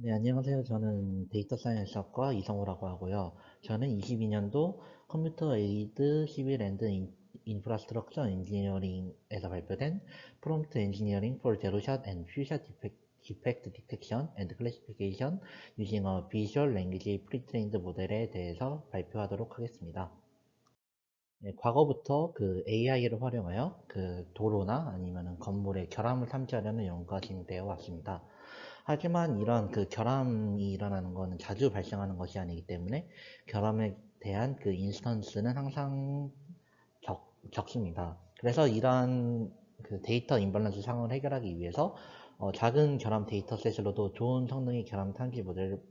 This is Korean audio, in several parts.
네, 안녕하세요. 저는 데이터 사이언스학과 이성우라고 하고요. 저는 22년도 컴퓨터 에이드 시빌 인- 인프라스트럭처 엔지니어링에서 발표된 프롬프트 엔지니어링 for 제로샷 앤 퓨샷 디펙트 디텍션 앤드 클래시피케이션 유징 어 비주얼 랭귀지 프리트레인드 모델에 대해서 발표하도록 하겠습니다. 네, 과거부터 그 AI를 활용하여 그 도로나 아니면 건물의 결함을 탐지하려는 연구가 진행되어 왔습니다. 하지만 이런 그 결함이 일어나는 것은 자주 발생하는 것이 아니기 때문에 결함에 대한 그 인스턴스는 항상 적, 적습니다. 그래서 이러한 그 데이터 임밸런스 상황을 해결하기 위해서 어, 작은 결함 데이터셋으로도 좋은 성능의 결함 탐지 모델을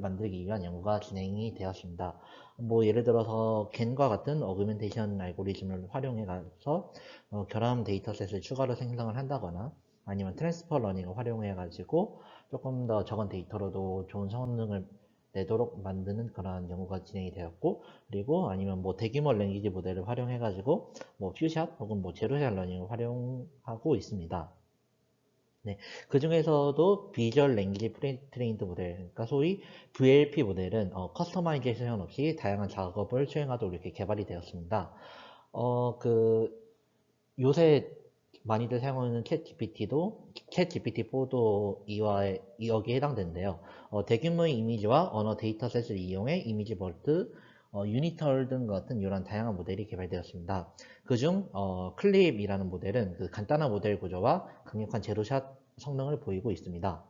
만들기 위한 연구가 진행이 되었습니다. 뭐 예를 들어서 겐과 같은 어그멘테이션 알고리즘을 활용해 가서 어, 결함 데이터셋을 추가로 생성을 한다거나 아니면 트랜스퍼 러닝을 활용해 가지고 조금 더 적은 데이터로도 좋은 성능을 내도록 만드는 그러한 연구가 진행이 되었고 그리고 아니면 뭐 대규모 랭귀지 모델을 활용해 가지고 뭐 퓨샷 혹은 뭐 제로샷 러닝을 활용하고 있습니다. 네, 그 중에서도 비주얼 랭귀지 프리트레인드 모델, 그러니까 소위 VLP 모델은 어, 커스터마이제이션 없이 다양한 작업을 수행하도록 이렇게 개발이 되었습니다. 어, 그 요새 많이들 사용하는 챗 GPT도 챗 GPT-4도 이와 여기에 해당되는데요. 어, 대규모의 이미지와 언어 데이터셋을 이용해 이미지 볼트, 어, 유니털 등 같은 이런 다양한 모델이 개발되었습니다. 그중 어, 클립이라는 모델은 그 간단한 모델 구조와 강력한 제로샷 성능을 보이고 있습니다.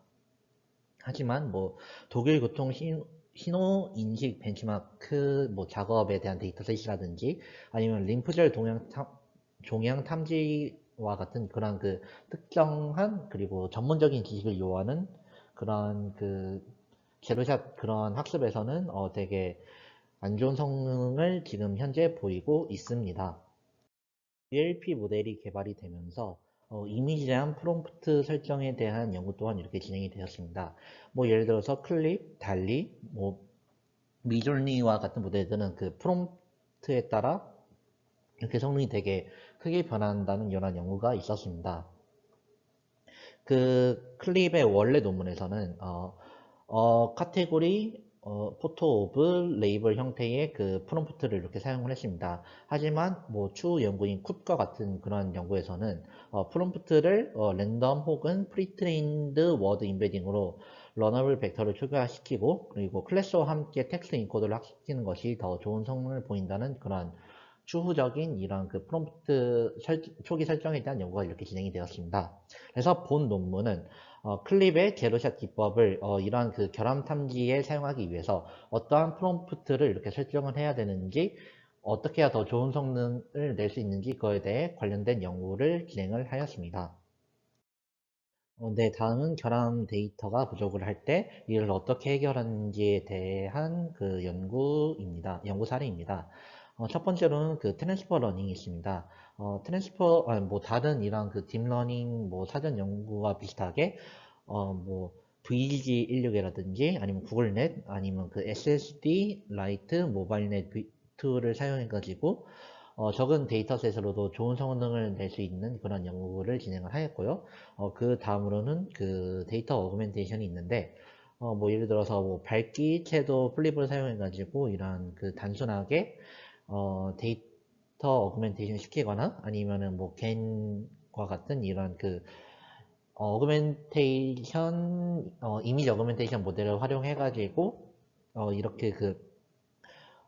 하지만 뭐 독일 교통 신, 신호 인식 벤치마크 뭐 작업에 대한 데이터셋이라든지 아니면 림프절 동향 탐, 종양 탐지 와 같은 그런 그 특정한 그리고 전문적인 지식을 요하는 그런 그 제로샷 그런 학습에서는 어 되게 안 좋은 성능을 지금 현재 보이고 있습니다. DLP 모델이 개발이 되면서 어, 이미지랑 프롬프트 설정에 대한 연구 또한 이렇게 진행이 되었습니다. 뭐 예를 들어서 클립, 달리, 뭐 미졸니와 같은 모델들은 그 프롬프트에 따라 이렇게 성능이 되게 크게 변한다는 이런 연구가 있었습니다. 그 클립의 원래 논문에서는 어, 어, 카테고리 어, 포토 오브 레이블 형태의 그 프롬프트를 이렇게 사용을 했습니다. 하지만 뭐 추후 연구인 쿱과 같은 그런 연구에서는 어, 프롬프트를 어, 랜덤 혹은 프리트레인드 워드 인베딩으로 러너블 벡터를 초기화시키고 그리고 클래스와 함께 텍스트 인코드를 학습시키는 것이 더 좋은 성능을 보인다는 그런 추후적인 이런 그 프롬프트 설, 초기 설정에 대한 연구가 이렇게 진행이 되었습니다. 그래서 본 논문은 어, 클립의 제로샷 기법을 어, 이러한 그 결함 탐지에 사용하기 위해서 어떠한 프롬프트를 이렇게 설정을 해야 되는지 어떻게 해야 더 좋은 성능을 낼 수 있는지 그거에 대해 관련된 연구를 진행을 하였습니다. 어, 네, 다음은 결함 데이터가 부족을 할 때 이를 어떻게 해결하는지에 대한 그 연구입니다. 연구 사례입니다. 어, 첫 번째로는 그 트랜스퍼 러닝이 있습니다. 어, 트랜스퍼, 아니, 뭐 다른 이런 그 딥러닝 뭐 사전 연구와 비슷하게 어, 뭐 VGG16이라든지 아니면 구글넷 아니면 그 SSD 라이트 모바일넷 툴을 사용해 가지고 어, 적은 데이터셋으로도 좋은 성능을 낼 수 있는 그런 연구를 진행을 하였고요. 어, 그 다음으로는 그 데이터 어그멘테이션이 있는데 어, 뭐 예를 들어서 뭐 밝기 채도 플립을 사용해 가지고 이런 그 단순하게 어, 데이터 어그멘테이션 시키거나 아니면은 뭐 겐과 같은 이런 그 어그멘테이션 어, 이미지 어그멘테이션 모델을 활용해 가지고 어, 이렇게 그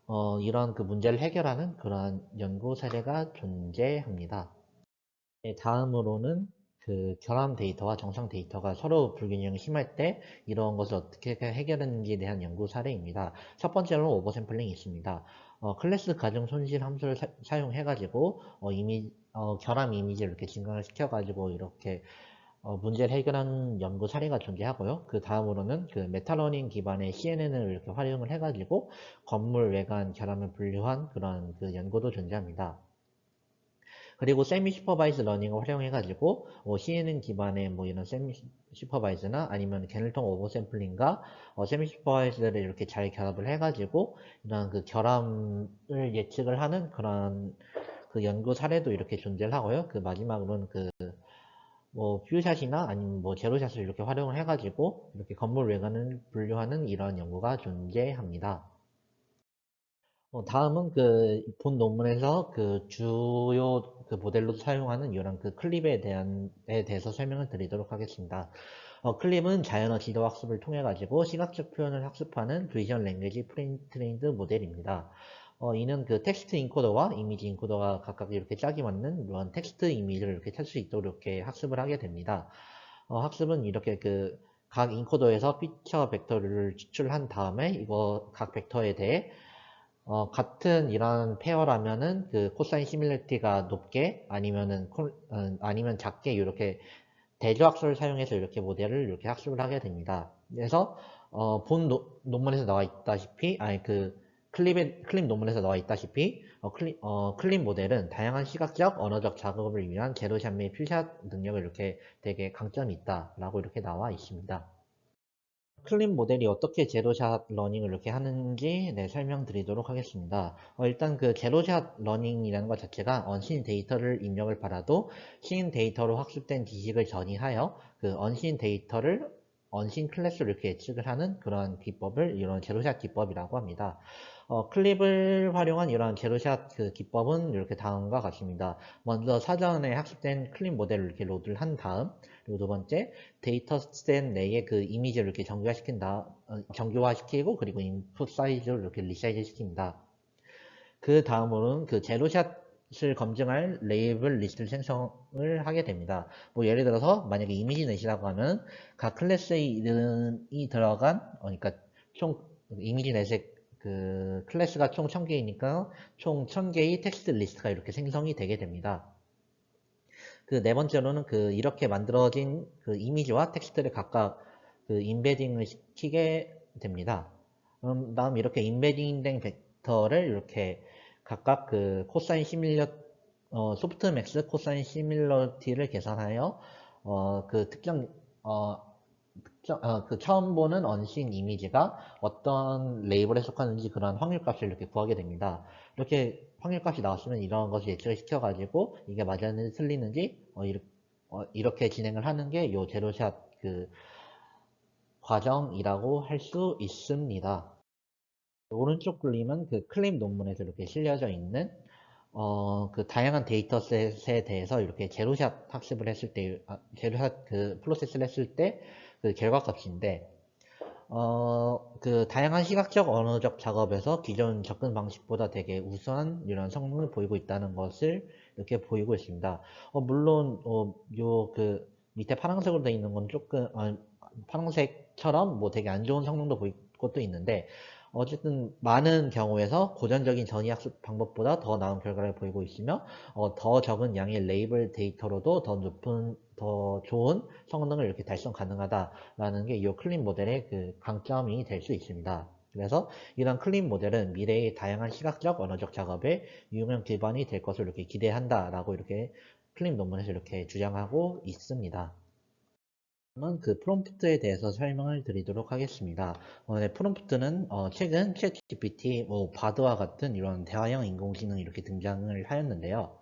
어, 이런 그 문제를 해결하는 그런 연구 사례가 존재합니다. 네, 다음으로는 그 결함 데이터와 정상 데이터가 서로 불균형이 심할 때 이런 것을 어떻게 해결하는지에 대한 연구 사례입니다. 첫 번째로는 오버샘플링이 있습니다. 어, 클래스 가정 손실 함수를 사, 용해 가지고 어, 이미 어, 결함 이미지를 이렇게 증강을 시켜 가지고 이렇게 어, 문제를 해결한 연구 사례가 존재하고요. 그 다음으로는 그 메타러닝 기반의 CNN을 이렇게 활용을 해가지고 건물 외관 결함을 분류한 그런 그 연구도 존재합니다. 그리고 세미 슈퍼바이즈 러닝을 활용해 가지고 어, CNN 기반의 뭐 이런 세미 슈퍼바이즈나 아니면 개널통 오버 샘플링과 어, 세미 슈퍼바이즈를 이렇게 잘 결합을 해 가지고 이런 그 결함을 예측을 하는 그런 그 연구 사례도 이렇게 존재를 하고요. 그 마지막으로는 그 뭐 뷰샷이나 아니면 뭐 제로샷을 이렇게 활용을 해가지고 이렇게 건물 외관을 분류하는 이런 연구가 존재합니다. 어, 다음은 그 본 논문에서 그 주요 그 모델로 사용하는 이런 그 클립에 대한 에 대해서 설명을 드리도록 하겠습니다. 어, 클립은 자연어 지도 학습을 통해 가지고 시각적 표현을 학습하는 비전 랭귀지 프린트레인드 모델입니다. 어, 이는 그 텍스트 인코더와 이미지 인코더가 각각 이렇게 짝이 맞는 이런 텍스트 이미지를 이렇게 찾을 수 있도록 이렇게 학습을 하게 됩니다. 어, 학습은 이렇게 그 각 인코더에서 피처 벡터를 추출한 다음에 이거 각 벡터에 대해 어, 같은 이런 페어라면은 그 코사인 시밀리티가 높게 아니면은 콜, 어, 아니면 작게 이렇게 대조학설을 사용해서 이렇게 모델을 이렇게 학습을 하게 됩니다. 그래서 어, 본 노, 논문에서 나와 있다시피 아니 그 클립, 클립 논문에서 나와 있다시피 어, 클립, 어, 클립 모델은 다양한 시각적, 언어적 작업을 위한 제로샷 및 퓨샷 능력을 이렇게 되게 강점이 있다라고 이렇게 나와 있습니다. 클립 모델이 어떻게 제로샷 러닝을 이렇게 하는지 네, 설명드리도록 하겠습니다. 어, 일단 그 제로샷 러닝이라는 것 자체가 언신 데이터를 입력을 받아도 신 데이터로 학습된 지식을 전이하여 그 언신 데이터를 언신 클래스로 이렇게 예측을 하는 그런 기법을 이런 제로샷 기법이라고 합니다. 어, 클립을 활용한 이런 제로샷 그 기법은 이렇게 다음과 같습니다. 먼저 사전에 학습된 클립 모델을 이렇게 로드를 한 다음 그리고 두 번째 데이터 셋 내에 그 이미지를 이렇게 정교화시킨다 어, 정교화시키고 그리고 인풋 사이즈를 이렇게 리사이즈 시킵니다. 그 다음으로는 그 제로샷을 검증할 레이블 리스트를 생성을 하게 됩니다. 뭐 예를 들어서 만약에 이미지 넷이라고 하면 각 클래스의 이름이 들어간 어, 그러니까 총 이미지 넷의 그 클래스가 총 1000개이니까 총 1000개의 텍스트 리스트가 이렇게 생성이 되게 됩니다. 그 네 번째로는 그 이렇게 만들어진 그 이미지와 텍스트를 각각 그 인베딩을 시키게 됩니다. 음, 다음 이렇게 인베딩된 벡터를 이렇게 각각 그 코사인 시밀러 어, 소프트맥스 코사인 시밀러티를 계산하여 어, 그 특정 어, 어, 그 처음 보는 언신 이미지가 어떤 레이블에 속하는지 그런 확률값을 이렇게 구하게 됩니다. 이렇게 확률값이 나왔으면 이런 것을 예측을 시켜가지고 이게 맞았는지 틀리는지 어, 이렇게, 어, 이렇게 진행을 하는 게이 제로샷 그 과정이라고 할 수 있습니다. 오른쪽 그림은 그 클립 논문에서 이렇게 실려져 있는 어, 그 다양한 데이터셋에 대해서 이렇게 제로샷 학습을 했을 때, 아, 제로샷 그 프로세스를 했을 때 그 결과값인데, 어, 그 다양한 시각적 언어적 작업에서 기존 접근 방식보다 되게 우수한 이런 성능을 보이고 있다는 것을 이렇게 보이고 있습니다. 어, 물론, 어, 요그 밑에 파란색으로 되어 있는 건 조금, 어, 파란색처럼 뭐 되게 안 좋은 성능도 보일 것도 있는데, 어쨌든 많은 경우에서 고전적인 전이학습 방법보다 더 나은 결과를 보이고 있으며 어, 더 적은 양의 레이블 데이터로도 더 높은 더 좋은 성능을 이렇게 달성 가능하다라는 게 이 클린 모델의 그 강점이 될 수 있습니다. 그래서 이런 클린 모델은 미래의 다양한 시각적 언어적 작업에 유용 기반이 될 것을 이렇게 기대한다라고 이렇게 클린 논문에서 이렇게 주장하고 있습니다. 그 프롬프트에 대해서 설명을 드리도록 하겠습니다. 어, 네, 프롬프트는 어, 최근 챗GPT, 뭐 바드와 같은 이런 대화형 인공지능이 이렇게 등장을 하였는데요.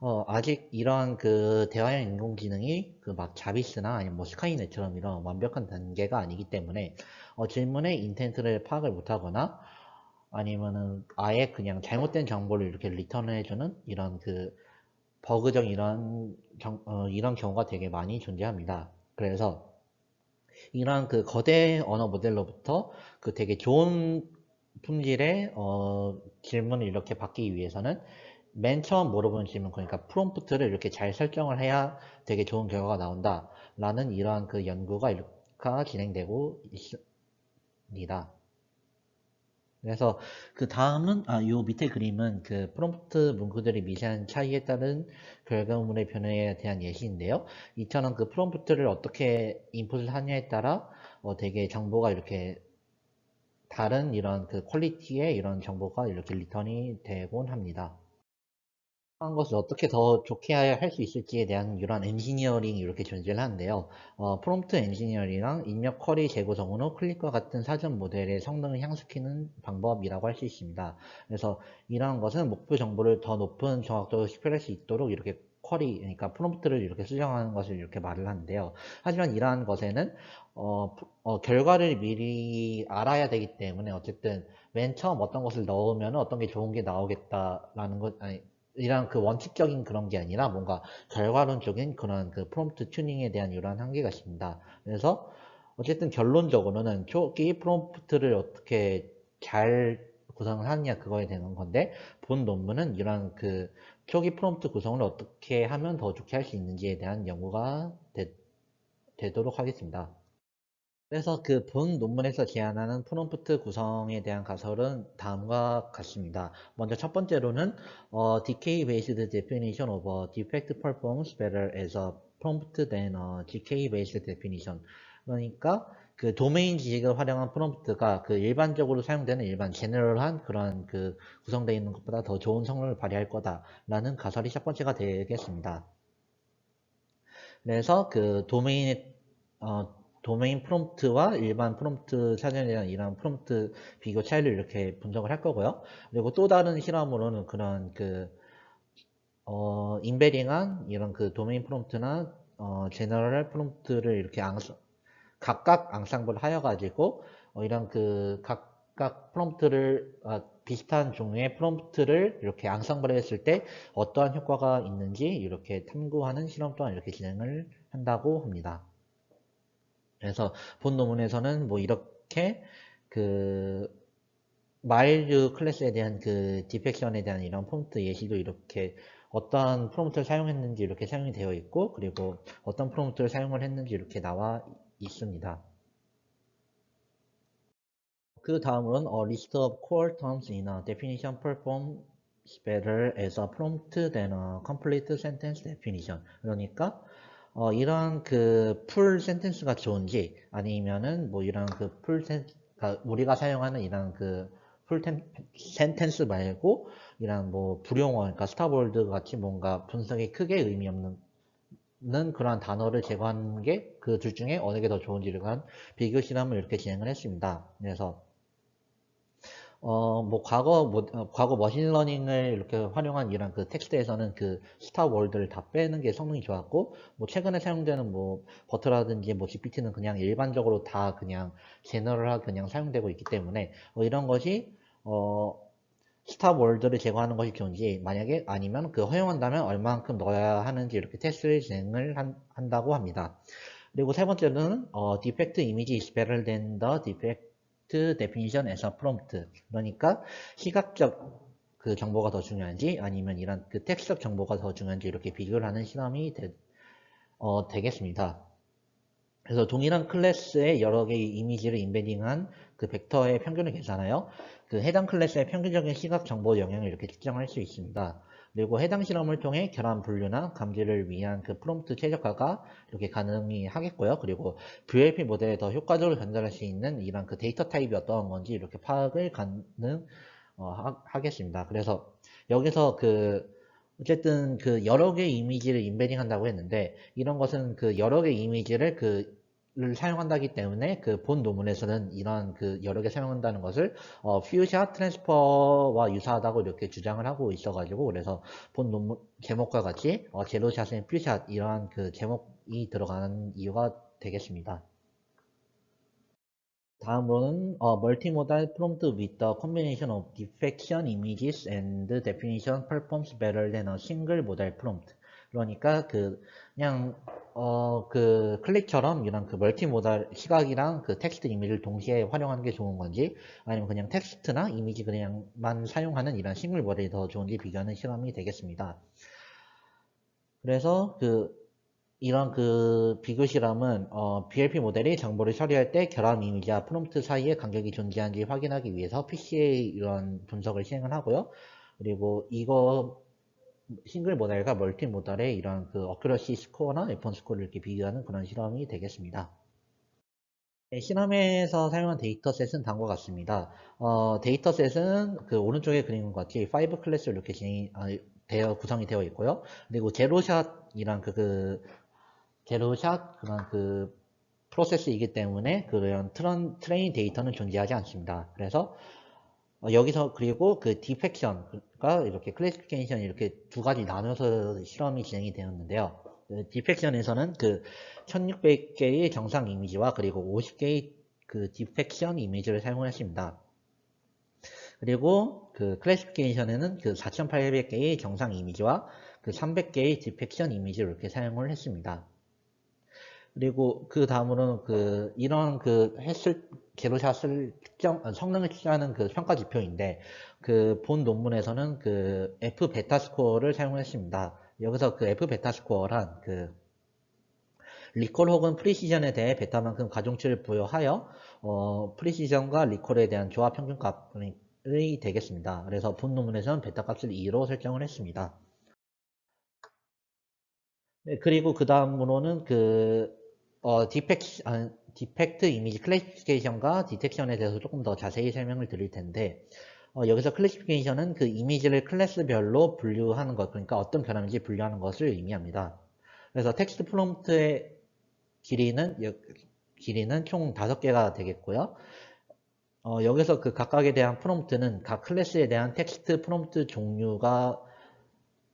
어, 아직 이런 그 대화형 인공지능이 그 막 자비스나 아니면 뭐 스카이넷처럼 이런 완벽한 단계가 아니기 때문에 어, 질문의 인텐트를 파악을 못하거나 아니면은 아예 그냥 잘못된 정보를 이렇게 리턴해주는 이런 그 버그적 이런 경, 어, 이런 경우가 되게 많이 존재합니다. 그래서 이러한 그 거대 언어 모델로부터 그 되게 좋은 품질의 어, 질문을 이렇게 받기 위해서는 맨 처음 물어보는 질문 그러니까 프롬프트를 이렇게 잘 설정을 해야 되게 좋은 결과가 나온다 라는 이러한 그 연구가 진행되고 있습니다. 그래서 그 다음은 아, 요 밑에 그림은 그 프롬프트 문구들의 미세한 차이에 따른 결과물의 변화에 대한 예시인데요. 이처럼 그 프롬프트를 어떻게 인풋을 하냐에 따라 어, 되게 정보가 이렇게 다른 이런 그 퀄리티의 이런 정보가 이렇게 리턴이 되곤 합니다. 한 것을 어떻게 더 좋게 할 수 있을지에 대한 이러한 엔지니어링이 이렇게 존재를 하는데요. 어, 프롬프트 엔지니어링이랑 입력 쿼리 재구성은 후 클릭과 같은 사전 모델의 성능을 향상시키는 방법이라고 할 수 있습니다. 그래서 이러한 것은 목표 정보를 더 높은 정확도로 식별할 수 있도록 이렇게 쿼리, 그러니까 프롬프트를 이렇게 수정하는 것을 이렇게 말을 하는데요. 하지만 이러한 것에는 어, 어, 결과를 미리 알아야 되기 때문에 어쨌든 맨 처음 어떤 것을 넣으면 어떤 게 좋은 게 나오겠다라는 것, 아니, 이런 그 원칙적인 그런 게 아니라 뭔가 결과론적인 그런 그 프롬프트 튜닝에 대한 이러한 한계가 있습니다. 그래서 어쨌든 결론적으로는 초기 프롬프트를 어떻게 잘 구성을 하느냐 그거에 되는 건데 본 논문은 이런 그 초기 프롬프트 구성을 어떻게 하면 더 좋게 할 수 있는지에 대한 연구가 되, 되도록 하겠습니다. 그래서 그 본 논문에서 제안하는 프롬프트 구성에 대한 가설은 다음과 같습니다. 먼저 첫 번째로는 어, decay based definition of a defect performs better as a prompt than a GK based definition. 그러니까 그 도메인 지식을 활용한 프롬프트가 그 일반적으로 사용되는 일반 제너럴한 그런 그 구성되어 있는 것보다 더 좋은 성능을 발휘할 거다라는 가설이 첫 번째가 되겠습니다. 그래서 그 도메인의 어, 도메인 프롬프트와 일반 프롬프트 대한 이런 프롬프트 비교 차이를 이렇게 분석을 할 거고요. 그리고 또 다른 실험으로는 그런 그 어, 인베링한 이런 그 도메인 프롬프트나 어, 제너럴 프롬프트를 이렇게 앙, 각각 앙상블 하여 가지고 어, 이런 그 각각 프롬프트를 어, 비슷한 종류의 프롬프트를 이렇게 앙상블 했을 때 어떠한 효과가 있는지 이렇게 탐구하는 실험 또한 이렇게 진행을 한다고 합니다. 그래서 본 논문에서는 뭐 이렇게 그 마일드 클래스에 대한 그 디펙션에 대한 이런 프롬프트 예시도 이렇게 어떤 프롬프트를 사용했는지 이렇게 사용이 되어 있고 그리고 어떤 프롬프트를 사용을 했는지 이렇게 나와 있습니다. 그 다음으로는 a list of core terms in a definition performs better as a prompt than a complete sentence definition. 그러니까 어, 이런 그 풀 센텐스가 좋은지 아니면은 뭐 이런 그 풀 센, 그러니까 우리가 사용하는 이런 그 풀 센텐스 말고 이런 뭐 불용어, 그러니까 스타볼드 같이 뭔가 분석에 크게 의미 없는 그러한 단어를 제거하는 게그 둘 중에 어느 게 더 좋은지를 한 비교 실험을 이렇게 진행을 했습니다. 그래서 어, 뭐, 과거, 뭐, 어, 과거 머신러닝을 이렇게 활용한 이런 그 텍스트에서는 그 스타 월드를 다 빼는 게 성능이 좋았고, 뭐, 최근에 사용되는 뭐, 버트라든지 뭐, GPT는 그냥 일반적으로 다 그냥 제너럴하게 그냥 사용되고 있기 때문에, 어, 이런 것이, 어, 스타 월드를 제거하는 것이 좋은지, 만약에 아니면 그 허용한다면 얼마만큼 넣어야 하는지 이렇게 테스트를 진행을 한, 한다고 합니다. 그리고 세 번째는, 어, defect image defect definition에서 prompt 그러니까 시각적 그 정보가 더 중요한지 아니면 이런 그 텍스트적 정보가 더 중요한지 이렇게 비교를 하는 실험이 되, 어, 되겠습니다. 그래서 동일한 클래스의 여러 개의 이미지를 인베딩한 그 벡터의 평균을 계산하여 그 해당 클래스의 평균적인 시각 정보 영향을 이렇게 측정할 수 있습니다. 그리고 해당 실험을 통해 결함 분류나 감지를 위한 그 프롬프트 최적화가 이렇게 가능이 하겠고요. 그리고 VLP 모델에 더 효과적으로 전달할 수 있는 이런 그 데이터 타입이 어떤 건지 이렇게 파악을 가능 어, 하겠습니다. 그래서 여기서 그 어쨌든 그 여러 개의 이미지를 인베딩 한다고 했는데 이런 것은 그 여러 개의 이미지를 그 를 사용한다기 때문에 그 본 논문에서는 이런 그 여러 개 사용한다는 것을 어, 퓨샷 트랜스퍼와 유사하다고 이렇게 주장을 하고 있어가지고 그래서 본 논문 제목과 같이 어, 제로샷은 퓨샷 이러한 그 제목이 들어가는 이유가 되겠습니다. 다음으로는 어, multimodal prompt with the combination of defection images. 그러니까 그 그냥 어 그 클릭처럼 이런 그 멀티모달 시각이랑 그 텍스트 이미지를 동시에 활용하는 게 좋은 건지 아니면 그냥 텍스트나 이미지 그냥만 사용하는 이런 싱글 모델이 더 좋은지 비교하는 실험이 되겠습니다. 그래서 그 이런 그 비교 실험은 어, BLP 모델이 정보를 처리할 때 결함 이미지와 프롬프트 사이에 간격이 존재하는지 확인하기 위해서 PCA 이런 분석을 시행을 하고요. 그리고 이거 싱글 모델과 멀티 모델의 이런 그 어큐러시 스코어나 F1 스코어를 이렇게 비교하는 그런 실험이 되겠습니다. 네, 실험에서 사용한 데이터셋은 다음과 같습니다. 어, 데이터셋은 그 오른쪽에 그린 것 같이 5 클래스로 이렇게 진행이 아, 되어 구성이 되어 있고요. 그리고 제로샷이란 그, 그 제로샷 그런 그 프로세스이기 때문에 그런 트런, 트레인 데이터는 존재하지 않습니다. 그래서 어, 여기서 그리고 그 디펙션과 이렇게 클래시피케이션 이렇게 두 가지 나눠서 실험이 진행이 되었는데요. 그 디펙션에서는 그 1600개의 정상 이미지와 그리고 50개의 그 디펙션 이미지를 사용했습니다. 그리고 그 클래시피케이션에는 그 4800개의 정상 이미지와 그 300개의 디펙션 이미지를 이렇게 사용을 했습니다. 그리고 그 다음으로는 그 이런 그 했을 제로샷을 특정 아, 성능을 측정하는 그 평가 지표인데 그 본 논문에서는 그 F 베타 스코어를 사용했습니다. 여기서 그 F 베타 스코어란 그 리콜 혹은 프리시전에 대해 베타만큼 가중치를 부여하여 어, 프리시전과 리콜에 대한 조합 평균값이 되겠습니다. 그래서 본 논문에서는 베타 값을 2로 설정을 했습니다. 네, 그리고 그 다음으로는 그 어, 디펙, 아, 디펙트 이미지 클래시피케이션과 디텍션에 대해서 조금 더 자세히 설명을 드릴 텐데 어, 여기서 클래시피케이션은 그 이미지를 클래스별로 분류하는 것, 그러니까 어떤 결함인지 분류하는 것을 의미합니다. 그래서 텍스트 프롬프트의 길이는 길이는 총 5개가 되겠고요. 어, 여기서 그 각각에 대한 프롬프트는 각 클래스에 대한 텍스트 프롬프트 종류가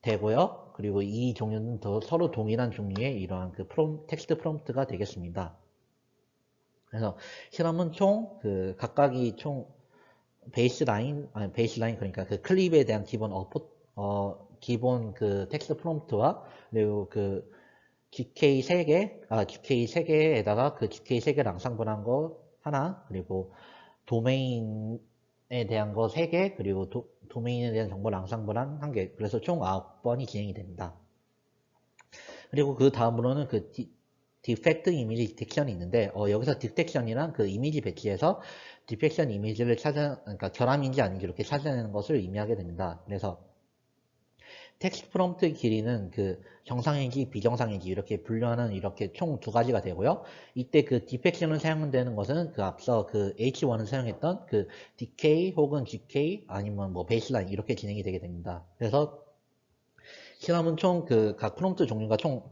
되고요. 그리고 이 종류는 더 서로 동일한 종류의 이러한 그 프롬, 텍스트 프롬프트가 되겠습니다. 그래서 실험은 총 그 각각이 총 베이스 라인 아니 베이스 라인 그러니까 그 클립에 대한 기본 어포 어 기본 그 텍스트 프롬프트와 그리고 그 GK 3개 아 GK 3개에다가 그 GK 3개를 앙상블한 거 하나 그리고 도메인에 대한 거 3개 그리고 도, 도메인에 대한 정보를 앙상블한 한 개 그래서 총 9번이 진행이 됩니다. 그리고 그 다음으로는 그 디, 디펙트 이미지 디텍션이 있는데 어, 여기서 디텍션이란 그 이미지 배치에서 디펙션 이미지를 찾아 그러니까 결함인지 아닌지 이렇게 찾아내는 것을 의미하게 됩니다. 그래서 텍스트 프롬프트 길이는 그 정상인지 비정상인지 이렇게 분류하는 이렇게 총 두 가지가 되고요. 이때 그 디펙션을 사용되는 것은 그 앞서 그 H1을 사용했던 그 DK 혹은 GK 아니면 뭐 베이스라인 이렇게 진행이 되게 됩니다. 그래서 실험은 총 그 각 프롬프트 종류가 총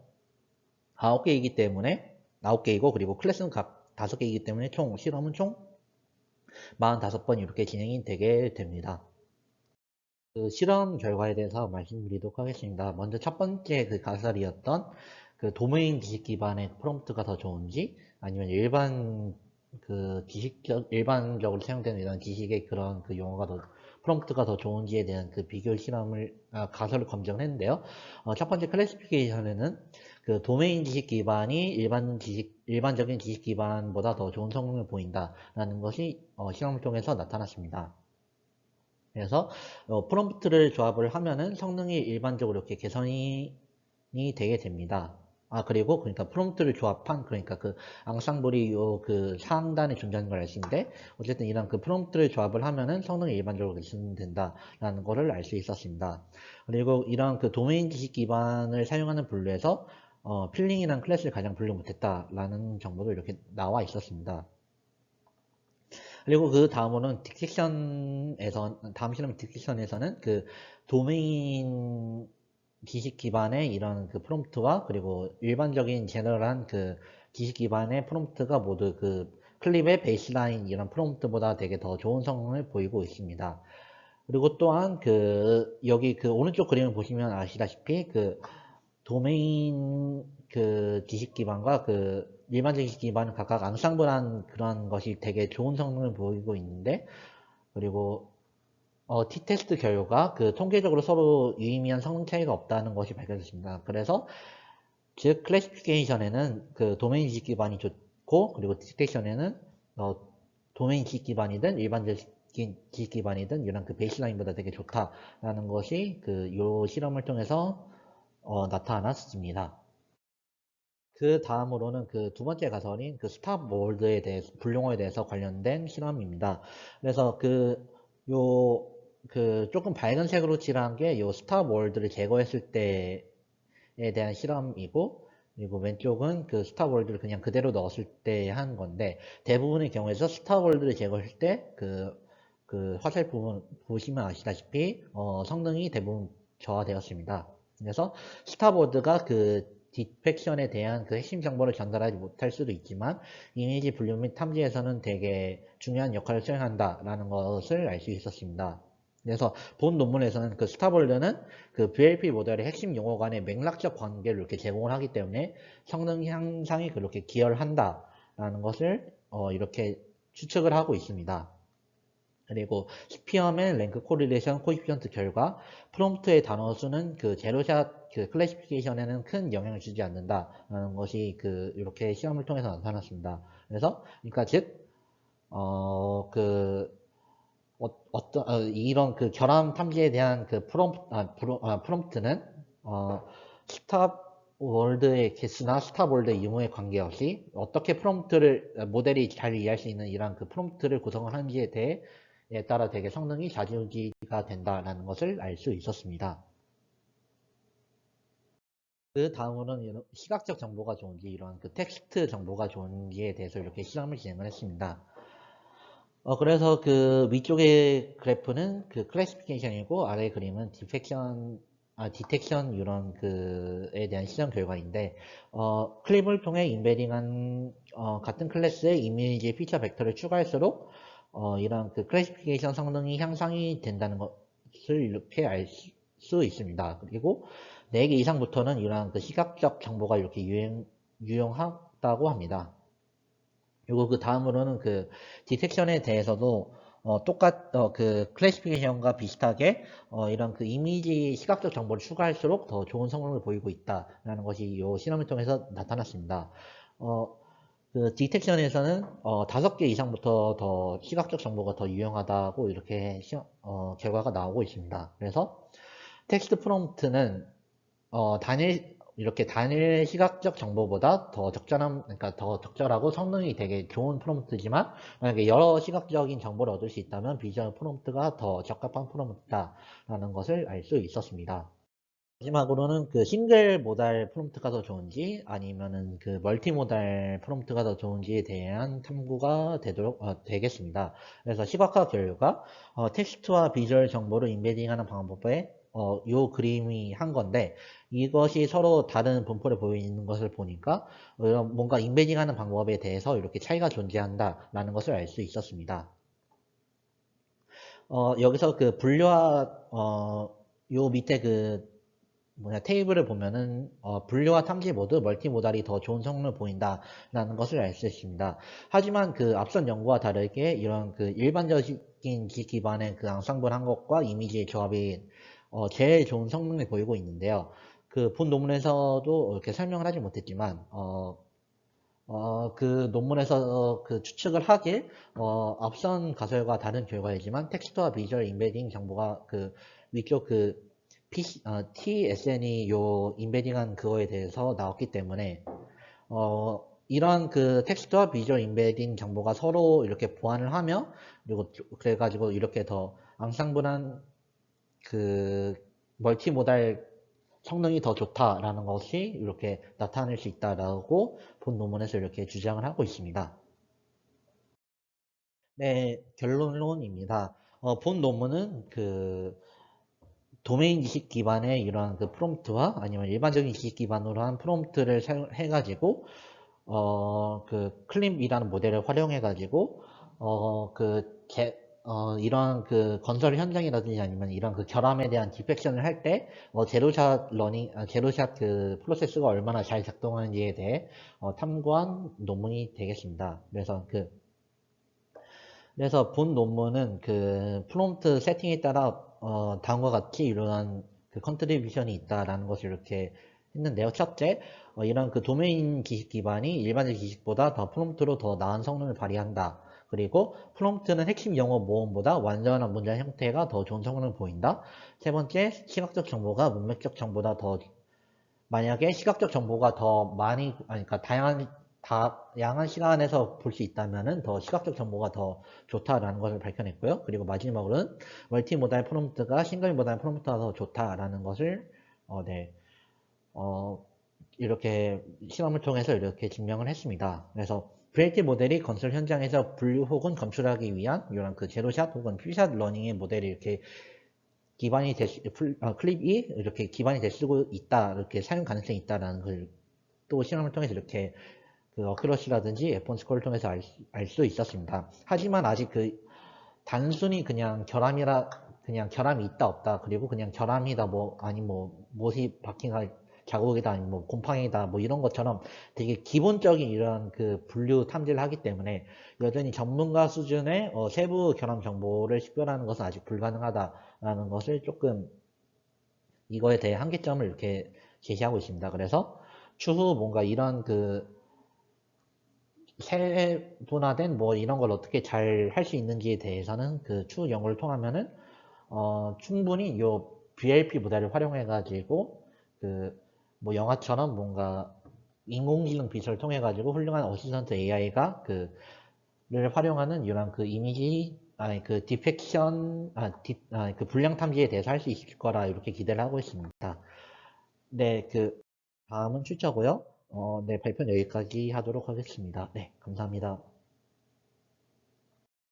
9개이기 때문에 9개이고 그리고 클래스는 각 5개이기 때문에 총 실험은 총 45번 이렇게 진행이 되게 됩니다. 그 실험 결과에 대해서 말씀드리도록 하겠습니다. 먼저 첫 번째 그 가설이었던 그 도메인 지식 기반의 프롬프트가 더 좋은지 아니면 일반 그 지식적 일반적으로 사용되는 이런 지식의 그런 그 용어가 더 프롬프트가 더 좋은지에 대한 그 비교 실험을 아, 가설을 검증했는데요. 어, 첫 번째 클래시피케이션에는 그 도메인 지식 기반이 일반 지식 일반적인 지식 기반보다 더 좋은 성능을 보인다라는 것이 어, 실험을 통해서 나타났습니다. 그래서 어, 프롬프트를 조합을 하면은 성능이 일반적으로 이렇게 개선이 되게 됩니다. 아 그리고 그러니까 프롬프트를 조합한 그러니까 그 앙상블이 요그 상단에 존재하는 걸 아시는데 어쨌든 이런 그 프롬프트를 조합을 하면은 성능이 일반적으로 개선된다라는 것을 알수 있었습니다. 그리고 이런 그 도메인 지식 기반을 사용하는 분류에서 어, 필링이라는 클래스를 가장 분류 못했다라는 정보도 이렇게 나와 있었습니다. 그리고 그 다음으로는 디텍션에서 다음 실험 디텍션에서는 그 도메인 지식 기반의 이런 그 프롬프트와 그리고 일반적인 제너럴한 그 지식 기반의 프롬프트가 모두 그 클립의 베이스라인 이런 프롬프트보다 되게 더 좋은 성능을 보이고 있습니다. 그리고 또한 그 여기 그 오른쪽 그림을 보시면 아시다시피 그 도메인 그 지식 기반과 그 일반적인 기반은 각각 앙상블한 그런 것이 되게 좋은 성능을 보이고 있는데 그리고 어, t-테스트 결과 그 통계적으로 서로 유의미한 성능 차이가 없다는 것이 밝혀졌습니다. 그래서 즉 클래시피케이션에는 그 도메인 지식 기반이 좋고 그리고 디텍션에는 어, 도메인 지식 기반이든 일반적인 지식 기반이든 이런 그 베이스라인보다 되게 좋다라는 것이 그 요 실험을 통해서 어, 나타났습니다. 그 다음으로는 그 두 번째 가설인 그 스탑 몰드에 대해서 불용어에 대해서 관련된 실험입니다. 그래서 그요 그 조금 밝은 색으로 칠한 게 요 스탑 월드를 제거했을 때에 대한 실험이고 그리고 왼쪽은 그 스탑 월드를 그냥 그대로 넣었을 때 한 건데 대부분의 경우에서 스탑 월드를 제거했을 때그 그 화살 부분 보시면 아시다시피 어, 성능이 대부분 저하되었습니다. 그래서 스타보드가 그 디펙션에 대한 그 핵심 정보를 전달하지 못할 수도 있지만 이미지 분류 및 탐지에서는 되게 중요한 역할을 수행한다라는 것을 알 수 있었습니다. 그래서 본 논문에서는 그 스타볼드는 그 VLP 모델의 핵심 용어 간의 맥락적 관계를 이렇게 제공을 하기 때문에 성능 향상에 그렇게 기여를 한다라는 것을 어, 이렇게 추측을 하고 있습니다. 그리고 스피어맨 랭크 코릴레이션 코이피션트 결과 프롬프트의 단어 수는 그 제로샷 그 클래시피케이션에는 큰 영향을 주지 않는다라는 것이 그 이렇게 시험을 통해서 나타났습니다. 그래서 그러니까 즉 어 그 어, 떤 어, 이런 그 결함 탐지에 대한 그 프롬프 아, 프로, 아, 프롬프트는 어, 스탑 월드의 개수나 스타볼드의 유무에 관계없이 어떻게 프롬프트를 모델이 잘 이해할 수 있는 이런 그 프롬프트를 구성을 하는지에 대해 에 따라 되게 성능이 좌지우지가 된다는 것을 알 수 있었습니다. 그 다음으로는 시각적 정보가 좋은지 이런 그 텍스트 정보가 좋은지에 대해서 이렇게 실험을 진행을 했습니다. 어, 그래서 그 위쪽의 그래프는 그 클래시피케이션이고 아래 그림은 디펙션 아, 디텍션 이런 그에 대한 실험 결과인데 어, 클립을 통해 인베딩한 어, 같은 클래스의 이미지 피처 벡터를 추가할수록 어, 이런 그 클래시피케이션 성능이 향상이 된다는 것을 이렇게 알 수 있습니다. 그리고 4개 이상부터는 이러한 그 시각적 정보가 이렇게 유행, 유용하다고 합니다. 그리고 그 다음으로는 그 디텍션에 대해서도 어, 똑같, 어, 그 클래시피케이션과 비슷하게 어, 이런 그 이미지 시각적 정보를 추가할수록 더 좋은 성능을 보이고 있다라는 것이 이 실험을 통해서 나타났습니다. 어, 그 디텍션에서는 어, 5개 이상부터 더 시각적 정보가 더 유용하다고 이렇게 시, 어, 결과가 나오고 있습니다. 그래서 텍스트 프롬프트는 어, 단일 이렇게 단일 시각적 정보보다 더 적절한 그러니까 더 적절하고 성능이 되게 좋은 프롬프트지만 만약에 여러 시각적인 정보를 얻을 수 있다면 비주얼 프롬프트가 더 적합한 프롬프트다라는 것을 알 수 있었습니다. 마지막으로는 그 싱글 모달 프롬프트가 더 좋은지 아니면은 그 멀티 모달 프롬프트가 더 좋은지에 대한 탐구가 되도록 어, 되겠습니다. 그래서 시각화 결과 어, 텍스트와 비주얼 정보를 인베딩하는 방법에 어, 요 그림이 한 건데 이것이 서로 다른 분포를 보이는 것을 보니까 어, 뭔가 인베딩하는 방법에 대해서 이렇게 차이가 존재한다라는 것을 알 수 있었습니다. 어, 여기서 그 분류와 어, 요 밑에 그 뭐냐 테이블을 보면은 어, 분류와 탐지 모두 멀티모달이 더 좋은 성능을 보인다라는 것을 알 수 있습니다. 하지만 그 앞선 연구와 다르게 이런 그 일반적인 기 기반의 그 앙상블 한 것과 이미지의 조합이 어, 제일 좋은 성능을 보이고 있는데요. 그 본 논문에서도 이렇게 설명을 하지 못했지만 어, 어, 그 논문에서 그 추측을 하길 어, 앞선 가설과 다른 결과이지만 텍스트와 비주얼 인베딩 정보가 그 위쪽 그 PC, 어, TSN이 요 인베딩한 그거에 대해서 나왔기 때문에 어, 이런 그 텍스트와 비주얼 인베딩 정보가 서로 이렇게 보완을 하며 그리고 그래가지고 이렇게 더 앙상블한 그 멀티모달 성능이 더 좋다라는 것이 이렇게 나타낼 수 있다라고 본 논문에서 이렇게 주장을 하고 있습니다. 네, 결론입니다. 어, 본 논문은 그 도메인 지식 기반의 이러한 그 프롬프트와 아니면 일반적인 지식 기반으로 한 프롬프트를 사용해가지고 어, 그 클립이라는 모델을 활용해가지고 어, 그 개, 어, 이런 그 건설 현장이라든지 아니면 이런 그 결함에 대한 디펙션을 할 때, 어, 제로샷 러닝, 아, 제로샷 그 프로세스가 얼마나 잘 작동하는지에 대해 어, 탐구한 논문이 되겠습니다. 그래서 그, 그래서 본 논문은 그 프롬프트 세팅에 따라 어, 다음과 같이 이러한 그 컨트리뷰션이 있다라는 것을 이렇게 했는데요. 첫째, 어, 이런 그 도메인 기식 기반이 일반적 기식보다 더 프롬프트로 더 나은 성능을 발휘한다. 그리고 프롬프트는 핵심 영어 모음보다 완전한 문장 형태가 더 좋은 성능을 보인다. 세 번째, 시각적 정보가 문맥적 정보다 더 만약에 시각적 정보가 더 많이 아니 그러니까 다양한 다양한 시간에서 볼 수 있다면 더 시각적 정보가 더 좋다라는 것을 밝혀냈고요. 그리고 마지막으로는 멀티모달 프롬프트가 싱글모달 프롬프트가 더 좋다라는 것을 어, 네, 어, 이렇게 실험을 통해서 이렇게 증명을 했습니다. 그래서 브레이트 모델이 건설 현장에서 분류 혹은 검출하기 위한 이런 그 제로샷 혹은 풀샷 러닝의 모델이 이렇게 기반이 될 수, 어, 클립이 이렇게 기반이 될 수 있다, 이렇게 사용 가능성이 있다라는 걸 또 실험을 통해서 이렇게 그 어큐러시라든지 F1 스코어를 통해서 알수 있었습니다. 하지만 아직 그 단순히 그냥 결함이라 그냥 결함이 있다 없다 그리고 그냥 결함이다 뭐 아니 뭐 못이 박힌 자국이다 뭐 곰팡이다 뭐 이런 것처럼 되게 기본적인 이런 그 분류 탐지를 하기 때문에 여전히 전문가 수준의 어, 세부 결함 정보를 식별하는 것은 아직 불가능하다라는 것을 조금 이거에 대해 한계점을 이렇게 제시하고 있습니다. 그래서 추후 뭔가 이런 그 세분화된 뭐 이런 걸 어떻게 잘 할 수 있는지에 대해서는 그 추후 연구를 통하면은 어, 충분히 요 BLP 모델을 활용해 가지고 그 뭐 영화처럼 뭔가 인공지능 비서를 통해 가지고 훌륭한 어시스턴트 AI가 그를 활용하는 이런 그 이미지 아니 그 디펙션 아, 디, 아, 그 불량 탐지에 대해서 할 수 있을 거라 이렇게 기대를 하고 있습니다. 네, 그 다음은 출처고요. 어, 네, 발표는 여기까지 하도록 하겠습니다. 네, 감사합니다.